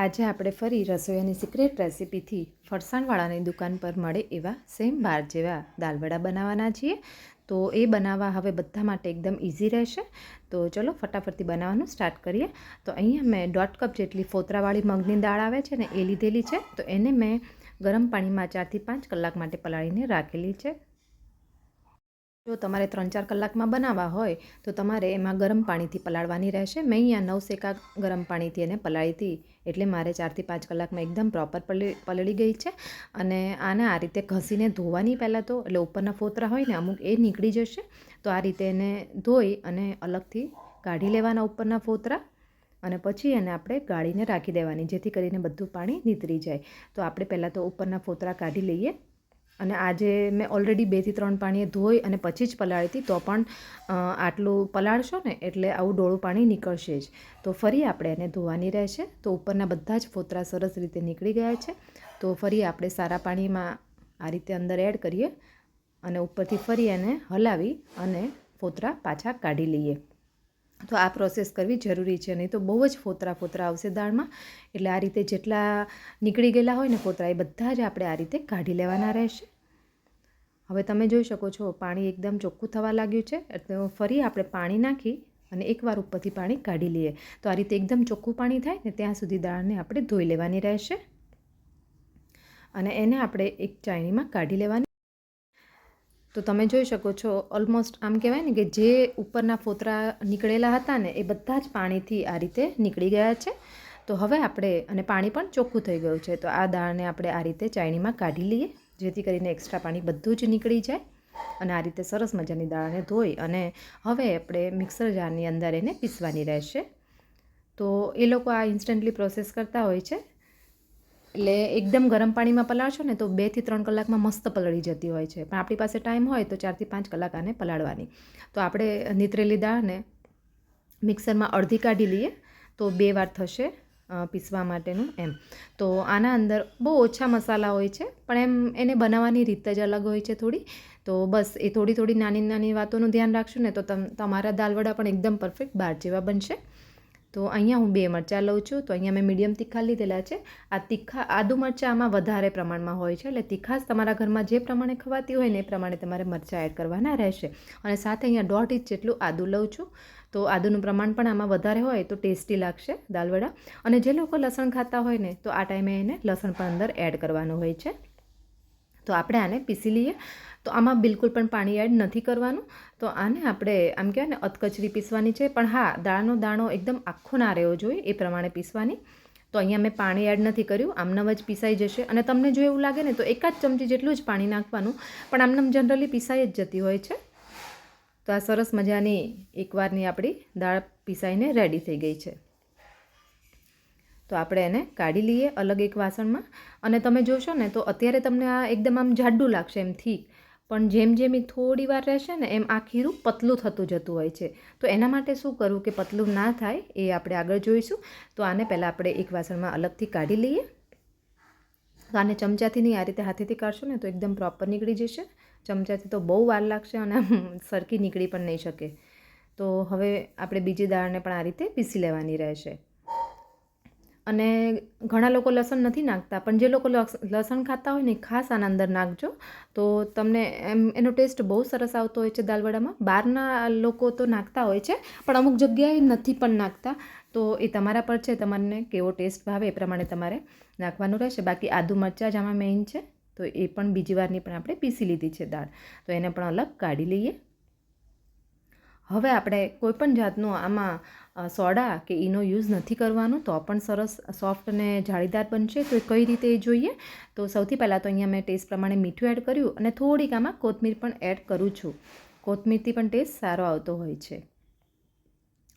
આજે આપણે ફરી રસોઈયાની સિક્રેટ રેસિપીથી ફરસાણવાળાની દુકાન પર મળે એવા સેમ બાર જેવા દાલવડા બનાવવાના છીએ. તો એ બનાવવા હવે બધા માટે એકદમ ઇઝી રહેશે. તો ચલો ફટાફટથી બનાવવાનું સ્ટાર્ટ કરીએ. તો અહીંયા મેં દોઢ કપ જેટલી ફોતરાવાળી મગની દાળ આવે છે ને એ લીધેલી છે. તો એને મેં ગરમ પાણીમાં ચારથી પાંચ કલાક માટે પલાળીને રાખેલી છે. જો તમારે ત્રણ ચાર કલાકમાં બનાવવા હોય, તો તમારે એમાં ગરમ પાણીથી પલાળવાની રહેશે. મેં અહીંયા નવ સેકા ગરમ પાણીથી એને પલાળી હતી, એટલે મારે ચારથી પાંચ કલાકમાં એકદમ પ્રોપર પલળી ગઈ છે. અને આને આ રીતે ઘસીને ધોવાની પહેલાં તો, એટલે ઉપરના ફોતરા હોય ને, અમુક એ નીકળી જશે. તો આ રીતે એને ધોઈ અને અલગથી કાઢી લેવાના ઉપરના ફોતરા. અને પછી એને આપણે ગાળીને રાખી દેવાની, જેથી કરીને બધું પાણી નીતરી જાય. તો આપણે પહેલાં તો ઉપરના ફોતરા કાઢી લઈએ. અને આજે મેં ઓલરેડી બેથી ત્રણ પાણીએ ધોઈ અને પછી જ પલાળી હતી, તો પણ આટલું પલાળશો ને એટલે આવું ડોળું પાણી નીકળશે જ. તો ફરી આપણે એને ધોવાની રહેશે. તો ઉપરના બધા જ ફોતરા સરસ રીતે નીકળી ગયા છે. તો ફરી આપણે સારા પાણીમાં આ રીતે અંદર એડ કરીએ અને ઉપરથી ફરી એને હલાવી અને ફોતરા પાછા કાઢી લઈએ. તો આ પ્રોસેસ કરવી જરૂરી છે. નહીં તો બહુ જ ફોતરા ફોતરા આવશે દાળમાં. એટલે આ રીતે જેટલા નીકળી ગયેલા હોય ને ફોતરા, એ બધા જ આપણે આ રીતે કાઢી લેવાના રહેશે. હવે તમે જોઈ શકો છો, પાણી એકદમ ચોખ્ખું થવા લાગ્યું છે. એટલે ફરી આપણે પાણી નાખી અને એકવાર ઉપરથી પાણી કાઢી લઈએ. તો આ રીતે એકદમ ચોખ્ખું પાણી થાય ને ત્યાં સુધી દાળને આપણે ધોઈ લેવાની રહેશે. અને એને આપણે એક ચાયણીમાં કાઢી લેવાની તો તમે જોઈ શકો છો ઓલમોસ્ટ આમ કહેવાય ને કે જે ઉપરના ફોતરા નીકળેલા હતા ને, એ બધા જ પાણીથી આ રીતે નીકળી ગયા છે. તો હવે આપણે, અને પાણી પણ ચોખ્ખું થઈ ગયું છે, તો આ દાળને આપણે આ રીતે ચાયણીમાં કાઢી લઈએ, જેથી કરીને એક્સ્ટ્રા પાણી બધું જ નીકળી જાય અને આ રીતે સરસ મજાની દાળને ધોઈ અને હવે આપણે મિક્સર જારની અંદર એને પીસવાની રહેશે. તો એ લોકો આ ઇન્સ્ટન્ટલી પ્રોસેસ કરતા હોય છે. એટલે એકદમ ગરમ પાણીમાં પલાળશો ને તો બેથી ત્રણ કલાકમાં મસ્ત પલળી જતી હોય છે. પણ આપણી પાસે ટાઈમ હોય તો ચારથી પાંચ કલાક આને પલાળવાની. તો આપણે નીતરેલી દાળને મિક્સરમાં અડધી કાઢી લઈએ તો બે વાર થશે પીસવા માટેનું એમ. તો આના અંદર બહુ ઓછા મસાલા હોય છે, પણ એમ એને બનાવવાની રીત જ અલગ હોય છે થોડી. તો બસ એ થોડી થોડી નાની નાની વાતોનું ધ્યાન રાખશો ને તો તમ, તમારા દાલવડા પણ એકદમ પરફેક્ટ બાર જેવા બનશે. તો અહીંયા હું બે મરચાં લઉં છું. તો અહીંયા મેં મીડિયમ તીખા લીધેલા છે. આ તીખા, આદુ મરચાં આમાં વધારે પ્રમાણમાં હોય છે. એટલે તીખાશ તમારા ઘરમાં જે પ્રમાણે ખવાતી હોય ને એ પ્રમાણે તમારે મરચાં એડ કરવાના રહેશે. અને સાથે અહીંયા દોઢ ઇંચ જેટલું આદુ લઉં છું. તો આદુનું પ્રમાણ પણ આમાં વધારે હોય તો ટેસ્ટી લાગશે દાલવડા. અને જે લોકો લસણ ખાતા હોય ને, તો આ ટાઈમે એને લસણ પણ અંદર એડ કરવાનું હોય છે. તો આપણે આને પીસી લઈએ. તો આમાં બિલકુલ પણ પાણી એડ નથી કરવાનું. તો આને આપણે, આમ કહેવાય ને, અધકચરી પીસવાની છે. પણ હા દાળનો દાણો એકદમ આખો ના રહેવો જોઈએ, એ પ્રમાણે પીસવાની. તો અહીંયા મેં પાણી એડ નથી કર્યું. આમનામ જ પીસાઈ જશે. અને તમને જો એવું લાગે ને, તો એકાદ ચમચી જેટલું જ પાણી નાખવાનું. પણ આમનામ જનરલી પીસાઈ જ જતી હોય છે. તો આ સરસ મજાની એકવારની આપણી દાળ પીસાઈને રેડી થઈ ગઈ છે. તો આપણે એને કાઢી લઈએ અલગ એક વાસણમાં. અને તમે જોશો ને, તો અત્યારે તમને આ એકદમ આમ જાડું લાગશે, એમ થીક. પણ જેમ જેમ એ થોડી વાર રહેશે ને, એમ આ ખીરું પતલું થતું જતું હોય છે. તો એના માટે શું કરવું કે પતલું ના થાય એ આપણે આગળ જોઈશું. તો આને પહેલાં આપણે એક વાસણમાં અલગથી કાઢી લઈએ. તો આને ચમચાથી નહીં, આ રીતે હાથેથી કાઢશો ને, તો એકદમ પ્રોપર નીકળી જશે. ચમચાથી તો બહુ વાર લાગશે અને સરખી નીકળી પણ નહીં શકે. તો હવે આપણે બીજી દાળને પણ આ રીતે પીસી લેવાની રહેશે. અને ઘણા લોકો લસણ નથી નાખતા, પણ જે લોકો લસણ ખાતા હોય ને ખાસ આના અંદર નાખજો. તો તમને એમ, એનો ટેસ્ટ બહુ સરસ આવતો હોય છે દાલવડામાં. બહારના લોકો તો નાખતા હોય છે, પણ અમુક જગ્યાએ નથી પણ નાખતા. તો એ તમારા પર છે, તમને કેવો ટેસ્ટ ભાવે એ પ્રમાણે તમારે નાખવાનું રહેશે. બાકી આદુ મરચાં જ આમાં મેઇન છે, તો એ પણ બીજી વારની પણ આપણે પીસી લીધી છે દાળ. તો એને પણ અલગ કાઢી લઈએ. હવે આપણે કોઈપણ જાતનું આમાં સોડા કે એનો યુઝ નથી કરવાનો, તો પણ સરસ સોફ્ટ અને જાળીદાર બનશે. તો એ કઈ રીતે એ જોઈએ? તો સૌથી પહેલાં તો અહીંયા મેં ટેસ્ટ પ્રમાણે મીઠું એડ કર્યું અને થોડીક આમાં કોથમીર પણ એડ કરું છું. કોથમીરથી પણ ટેસ્ટ સારો આવતો હોય છે.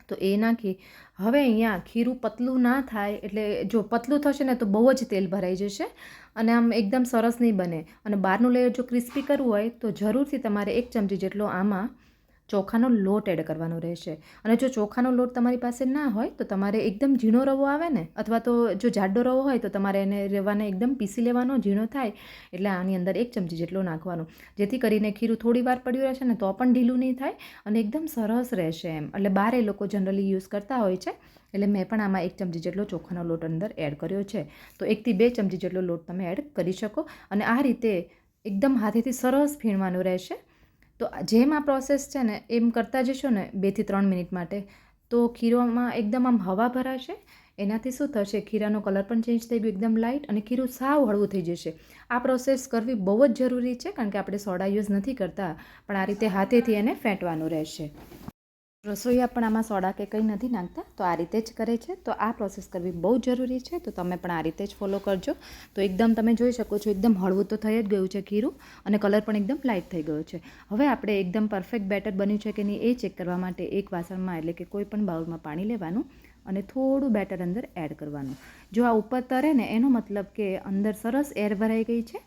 તો એ નાખી. હવે અહીંયા ખીરું પતલું ના થાય, એટલે જો પતલું થશે ને તો બહુ જ તેલ ભરાઈ જશે અને આમ એકદમ સરસ નહીં બને. અને બહારનું લેયર જો ક્રિસ્પી કરવું હોય, તો જરૂરથી તમારે એક ચમચી જેટલો આમાં ચોખાનો લોટ એડ કરવાનો રહેશે. અને જો ચોખાનો લોટ તમારી પાસે ના હોય, તો તમારે એકદમ ઝીણો રવો આવે ને, અથવા તો જો જાડો રવો હોય, તો તમારે એને રવાને એકદમ પીસી લેવાનો, ઝીણો થાય, એટલે આની અંદર એક ચમચી જેટલો નાખવાનો. જેથી કરીને ખીરું થોડી વાર પડ્યું રહેશે ને, તો પણ ઢીલું નહીં થાય અને એકદમ સરસ રહેશે એમ. એટલે બાર એ લોકો જનરલી યુઝ કરતા હોય છે, એટલે મેં પણ આમાં એક ચમચી જેટલો ચોખાનો લોટ અંદર એડ કર્યો છે. તો એકથી બે ચમચી જેટલો લોટ તમે એડ કરી શકો. અને આ રીતે એકદમ હાથેથી સરસ ફીણવાનું રહેશે. તો જેમ આ પ્રોસેસ છે ને, એમ કરતા જશો ને બેથી ત્રણ મિનિટ માટે, તો ખીરોમાં એકદમ આમ હવા ભરાશે. એનાથી શું થશે? ખીરાનો કલર પણ ચેન્જ થઈ ગયો, એકદમ લાઇટ અને ખીરું સાવ હળવું થઈ જશે. આ પ્રોસેસ કરવી બહુ જ જરૂરી છે, કારણ કે આપણે સોડા યુઝ નથી કરતા, પણ આ રીતે હાથેથી એને ફેંટવાનું રહેશે. રસોઈયા પણ આમાં સોડા કે કંઈ નથી નાખતા, તો આ રીતે જ કરે છે. તો આ પ્રોસેસ કરવી બહુ જરૂરી છે, તો તમે પણ આ રીતે જ ફોલો કરજો. તો એકદમ તમે જોઈ શકો છો, એકદમ હળવું તો થઈ જ ગયું છે ખીરું અને કલર પણ એકદમ લાઇટ થઈ ગયો છે. હવે આપણે એકદમ પરફેક્ટ બેટર બન્યું છે કે નહીં એ ચેક કરવા માટે એક વાસણમાં એટલે કે કોઈ પણ બાઉલમાં પાણી લેવાનું અને થોડું બેટર અંદર એડ કરવાનું. જો આ ઉપર તરે ને એનો મતલબ કે અંદર સરસ એર ભરાઈ ગઈ છે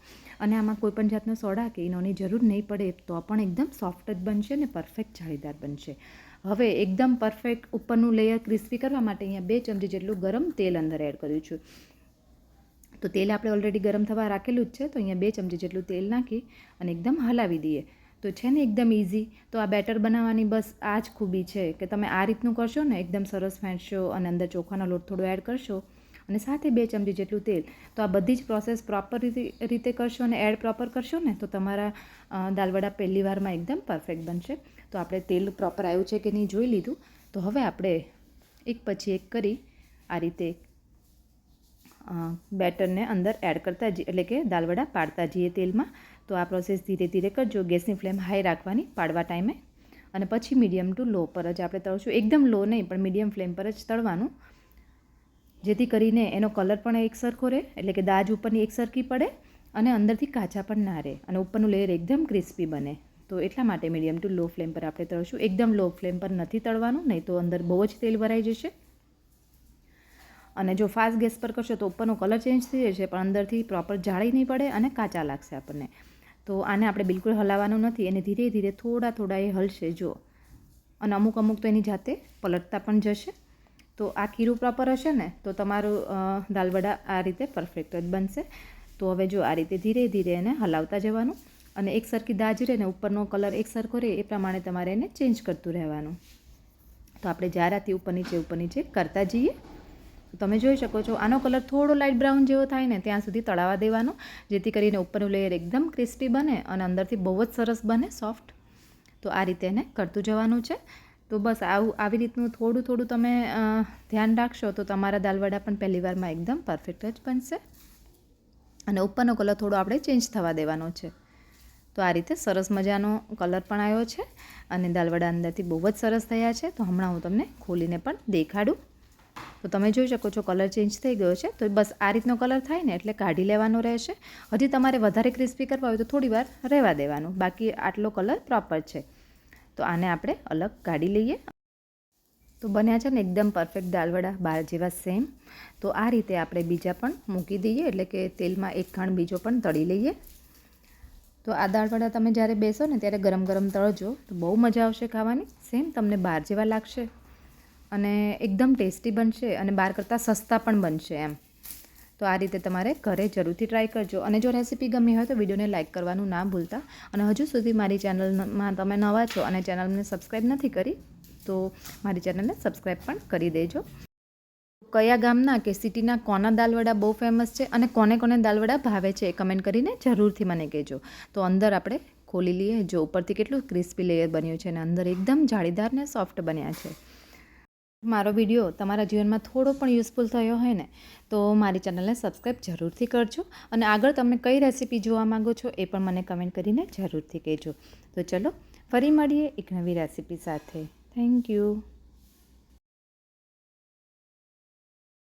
અને આમાં કોઈ પણ જાતનો સોડા કે ઇનોની જરૂર નહીં પડે, તો પણ એકદમ સોફ્ટ જ બનશે ને પરફેક્ટ જાળીદાર બનશે. હવે એકદમ પરફેક્ટ ઉપરનું લેયર ક્રિસ્પી કરવા માટે અહીંયા બે ચમચી જેટલું ગરમ તેલ અંદર એડ કર્યું છું. તો તેલ આપણે ઓલરેડી ગરમ થવા રાખેલું જ છે, તો અહીંયા બે ચમચી જેટલું તેલ નાખી અને એકદમ હલાવી દઈએ. તો છે ને એકદમ ઇઝી તો આ બેટર બનાવવાની બસ આ જ ખૂબી છે કે તમે આ રીતનું કરશો ને, એકદમ સરસ ફેંટશો અને અંદર ચોખાનો લોટ થોડો એડ કરશો અને સાથે બે ચમચી જેટલું તેલ. તો આ બધી જ પ્રોસેસ પ્રોપર રીતે કરશો અને એડ પ્રોપર કરશો ને, તો તમારા દાલવડા પહેલી વારમાં એકદમ પરફેક્ટ બનશે. તો આપણે તેલ પ્રોપર આવ્યું છે કે નહીં જોઈ લીધું. તો હવે આપણે એક પછી એક કરી આ રીતે બેટરને અંદર એડ કરતા જઈએ, એટલે કે દાલવડા પાડતા જઈએ તેલમાં. તો આ પ્રોસેસ ધીરે ધીરે કરજો. ગેસની ફ્લેમ હાઈ રાખવાની પાડવા ટાઈમે અને પછી મીડિયમ ટુ લો પર જ આપણે તળશું. એકદમ લો નહીં, પણ મીડિયમ ફ્લેમ પર જ તળવાનું. જેથી કરીને એનો કલર પણ એક સરખો રહે, એટલે કે દાજ ઉપરની એક સરખી પડે અને અંદરથી કાચા પણ ના રહે અને ઉપરનું લેયર એકદમ ક્રિસ્પી બને. તો એટલા માટે મીડિયમ ટુ લો ફ્લેમ પર આપણે તળશું. એકદમ લો ફ્લેમ પર નથી તળવાનું, નહીં તો અંદર બહુ જ તેલ ભરાઈ જશે. અને જો ફાસ્ટ ગેસ પર કરશો તો ઉપરનો કલર ચેન્જ થઈ જશે, પણ અંદરથી પ્રોપર જાળી નહીં પડે અને કાચા લાગશે આપણને. તો આને આપણે બિલકુલ હલાવવાનું નથી, એને ધીરે ધીરે થોડા થોડા એ હલશે જો અને અમુક અમુક તો એની જાતે પલટતા પણ જશે. તો આ ખીરું પ્રોપર હશે ને, તો તમારું દાલવડા આ રીતે પરફેક્ટ જ બનશે. તો હવે જો આ રીતે ધીરે ધીરે એને હલાવતા જવાનું અને એક સરખી દાજ રહે ને, ઉપરનો કલર એક સરખો રહે, એ પ્રમાણે તમારે એને ચેન્જ કરતું રહેવાનું. તો આપણે જારાથી ઉપર નીચે ઉપર નીચે કરતા જઈએ. તમે જોઈ શકો છો, આનો કલર થોડો લાઇટ બ્રાઉન જેવો થાય ને, ત્યાં સુધી તળાવા દેવાનો, જેથી કરીને ઉપરનું લેયર એકદમ ક્રિસ્પી બને અને અંદરથી બહુ જ સરસ બને સોફ્ટ તો આ રીતે એને કરતું જવાનું છે. તો બસ આવું, આવી રીતનું થોડું થોડું તમે ધ્યાન રાખશો તો તમારા દાલવડા પણ પહેલી વારમાં એકદમ પરફેક્ટ જ બનશે. અને ઉપરનો કલર થોડો આપણે ચેન્જ થવા દેવાનો છે. તો આ રીતે સરસ મજાનો કલર પણ આવ્યો છે અને દાલવડા અંદરથી બહુ જ સરસ થયા છે. તો હમણાં હું તમને ખોલીને પણ દેખાડું. તો તમે જોઈ શકો છો કલર ચેન્જ થઈ ગયો છે. તો બસ આ રીતનો કલર થાય ને એટલે કાઢી લેવાનો રહેશે. હજી તમારે વધારે ક્રિસ્પી કરવા હોય તો થોડી વાર રહેવા દેવાનું. બાકી આટલો કલર પ્રોપર છે. તો આને આપણે અલગ કાઢી લઈએ. તો બન્યા છે ને એકદમ પરફેક્ટ દાલવડા બાર જેવા સેમ તો આ રીતે આપણે બીજા પણ મૂકી દઈએ, એટલે કે તેલમાં એક ખાંડ બીજો પણ તળી લઈએ. તો આ દાળવડા તમે જ્યારે બેસો ને ત્યારે ગરમ ગરમ તળજો, તો બહુ મજા આવશે ખાવાની. સેમ તમને બહાર જેવા લાગશે. અને એકદમ ટેસ્ટી બનશે અને બહાર કરતાં સસ્તા પણ બનશે એમ. તો આ રીતે તમારે ઘરે જરૂરથી ટ્રાય કરજો. અને જો રેસીપી ગમી હોય તો વિડીયોને લાઇક કરવાનું ના ભૂલતા. અને હજુ સુધી મારી ચેનલમાં તમે નવા છો અને ચેનલને સબસ્ક્રાઈબ નથી કરી, તો મારી ચેનલને સબસ્ક્રાઈબ પણ કરી દેજો. કયા ગામના કે સિટીના કોના દાલવડા બહુ ફેમસ છે અને કોને કોને દાલવડા ભાવે છે એ કમેન્ટ કરીને જરૂરથી મને કહેજો. તો અંદર આપણે ખોલી લઈએ. જો ઉપરથી કેટલું ક્રિસ્પી લેયર બન્યું છે અને અંદર એકદમ જાળીદાર ને સોફ્ટ બન્યા છે. મારો વીડિયો તમારા જીવનમાં થોડો પણ યુઝફુલ થયો હોય ને, તો મારી ચેનલને સબસ્ક્રાઈબ જરૂરથી કરજો. અને આગળ તમે કઈ રેસીપી જોવા માગો છો એ પણ મને કમેન્ટ કરીને જરૂરથી કહેજો. તો ચલો, ફરી મળીએ એક નવી રેસીપી સાથે. Thank you